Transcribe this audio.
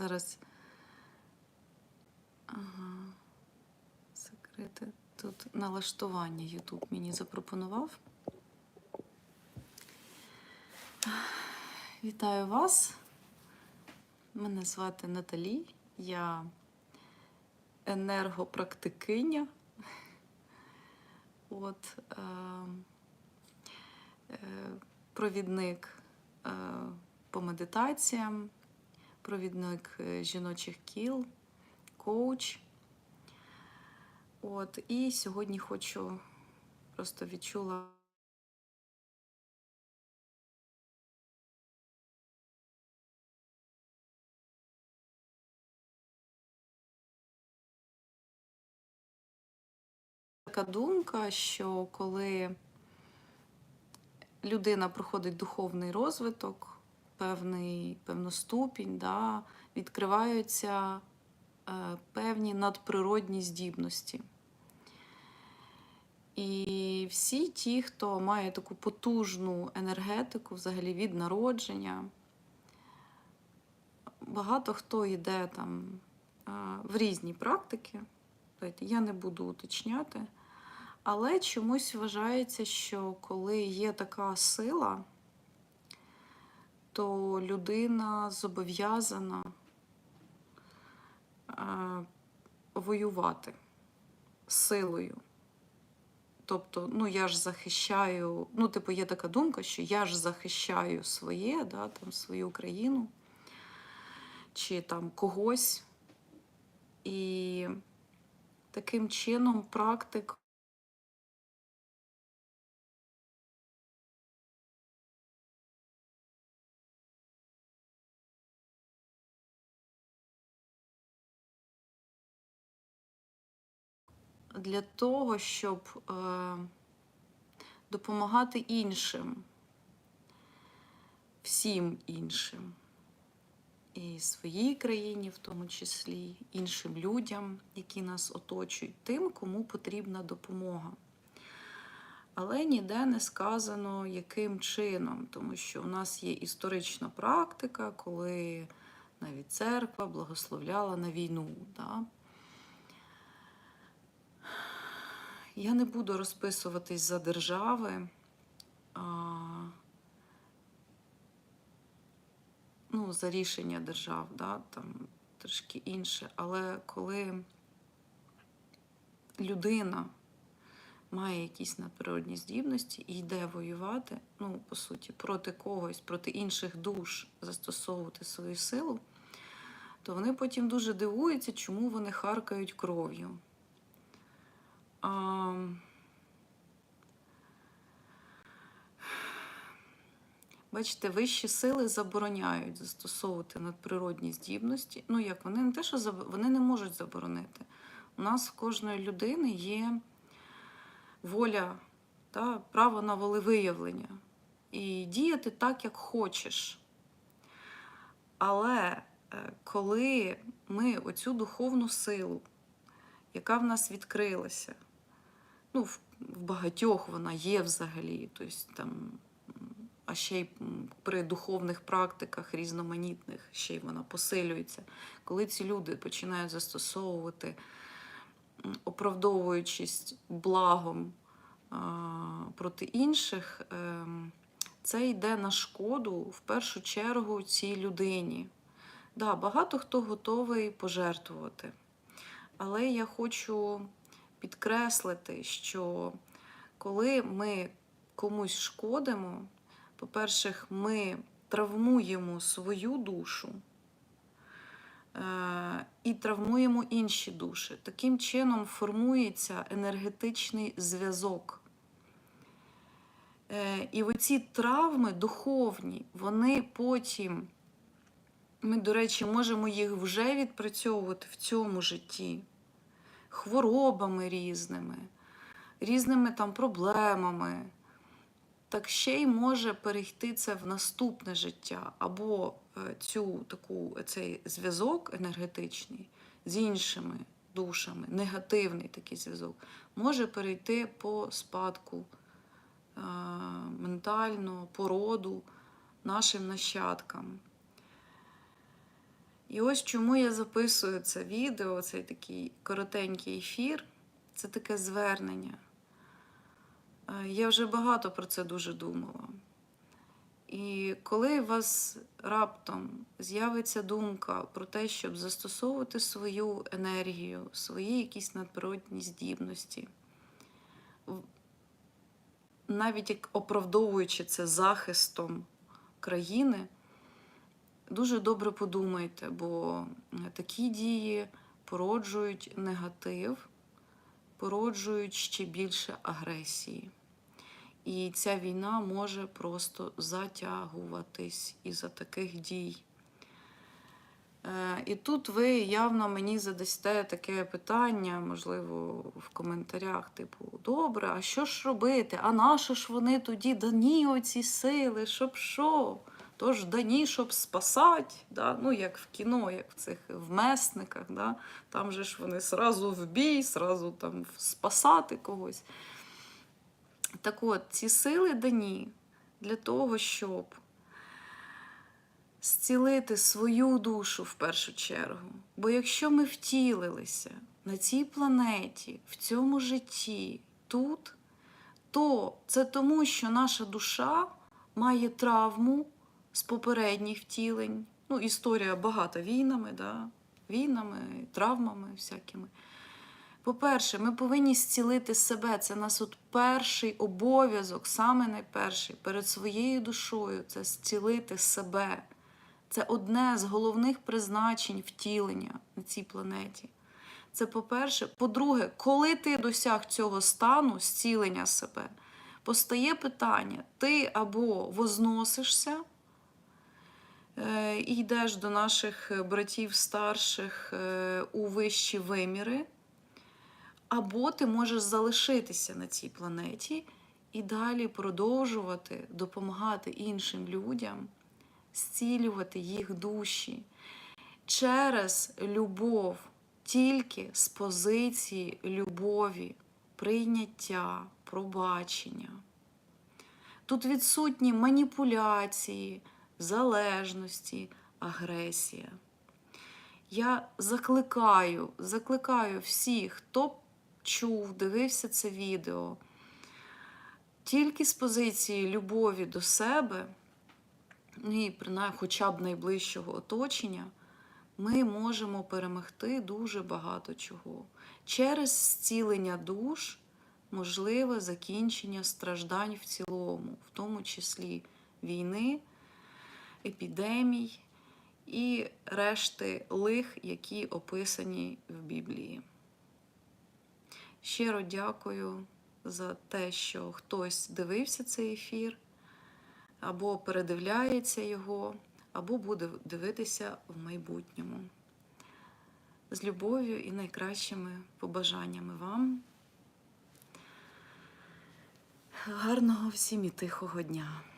Зараз. Ага. Закрити. Тут налаштування YouTube мені запропонував. Вітаю вас. Мене звати Наталі. Я енергопрактикиня. От, е, е, провідник е, по медитаціям, провідник е, жіночих кіл, коуч. От, і сьогодні хочу просто відчула. Така думка, що коли людина проходить духовний розвиток, певний, певну ступінь, да, відкриваються е, певні надприродні здібності. І всі ті, хто має таку потужну енергетику взагалі від народження, багато хто йде там е, в різні практики. Тобто Я не буду уточняти. Але чомусь вважається, що коли є така сила, то людина зобов'язана е, воювати силою. Тобто, ну я ж захищаю, ну, типу, є така думка, що я ж захищаю своє, да, там, свою країну чи там когось. І таким чином практик для того, щоб е, допомагати іншим, всім іншим, і своїй країні, в тому числі, іншим людям, які нас оточують, тим, кому потрібна допомога. Але ніде не сказано, яким чином, тому що у нас є історична практика, коли навіть церква благословляла на війну. Да? Я не буду розписуватись за держави. А, ну, за рішення держав, да, там трошки інше. Але коли людина має якісь надприродні здібності і йде воювати, ну, по суті, проти когось, проти інших душ застосовувати свою силу, то вони потім дуже дивуються, чому вони харкають кров'ю. А... Бачите, вищі сили забороняють застосовувати надприродні здібності. Ну, як вони не те, що заб... вони не можуть заборонити. У нас в кожної людини є воля, та, право на волевиявлення. І діяти так, як хочеш. Але е, коли ми оцю духовну силу, яка в нас відкрилася, ну, в, багатьох вона є взагалі, тобто там, а ще й при духовних практиках різноманітних, ще й вона посилюється. Коли ці люди починають застосовувати, оправдовуючись благом проти інших, е, це йде на шкоду в першу чергу цій людині. Да, Багато хто готовий пожертвувати. Але я хочу підкреслити, що коли ми комусь шкодимо, по-перше, ми травмуємо свою душу е- і травмуємо інші душі. Таким чином формується енергетичний зв'язок. Е- і оці травми духовні, вони потім, ми, до речі, можемо їх вже відпрацьовувати в цьому житті хворобами різними, різними там проблемами, так ще й може перейти це в наступне життя, або е, цю таку, цей зв'язок енергетичний з іншими душами, негативний такий зв'язок, може перейти по спадку е, ментально, по роду нашим нащадкам. І ось чому я записую це відео, цей такий коротенький ефір. Це таке звернення. Е, Я вже багато про це дуже думала. І коли у вас раптом з'явиться думка про те, щоб застосовувати свою енергію, свої якісь надприродні здібності, навіть як оправдовуючи це захистом країни, дуже добре подумайте, бо е, такі дії породжують негатив, породжують ще більше агресії. І ця війна може просто затягуватись із-за таких дій. Е, І тут ви явно мені задасте таке питання, можливо, в коментарях, типу, добре, а що ж робити? А нащо ж вони тоді дані оці сили, щоб що? Тож дані, щоб спасати, да? ну як в кіно, як в цих вмесниках, да? там же ж вони сразу в бій, сразу там спасати когось. Так от, ці сили дані для того, щоб зцілити свою душу в першу чергу. Бо якщо ми втілилися на цій планеті, в цьому житті, тут, то це тому, що наша душа має травму з попередніх втілень. Ну, історія багата війнами, да? війнами, травмами всякими. По-перше, ми повинні зцілити себе. Це нас от перший обов'язок, саме найперший, перед своєю душою це зцілити себе. Це одне з головних призначень втілення на цій планеті. Це по-перше. По-друге, коли ти досяг цього стану зцілення себе, постає питання: ти або возносишся і йдеш до наших братів старших е, у вищі виміри, або ти можеш залишитися на цій планеті і далі продовжувати допомагати іншим людям, зцілювати їх душі через любов, тільки з позиції любові, прийняття, пробачення. Тут відсутні маніпуляції, залежності, агресія. Я закликаю, закликаю всіх, хто чув, дивився це відео, тільки з позиції любові до себе, ну і принаймні хоча б найближчого оточення, ми можемо перемогти дуже багато чого. Через зцілення душ можливе закінчення страждань в цілому, в тому числі війни, епідемій і решти лих, які описані в Біблії. Щиро дякую за те, що хтось дивився цей ефір, або передивляється його, або буде дивитися в майбутньому. З любов'ю і найкращими побажаннями вам. Гарного всім і тихого дня!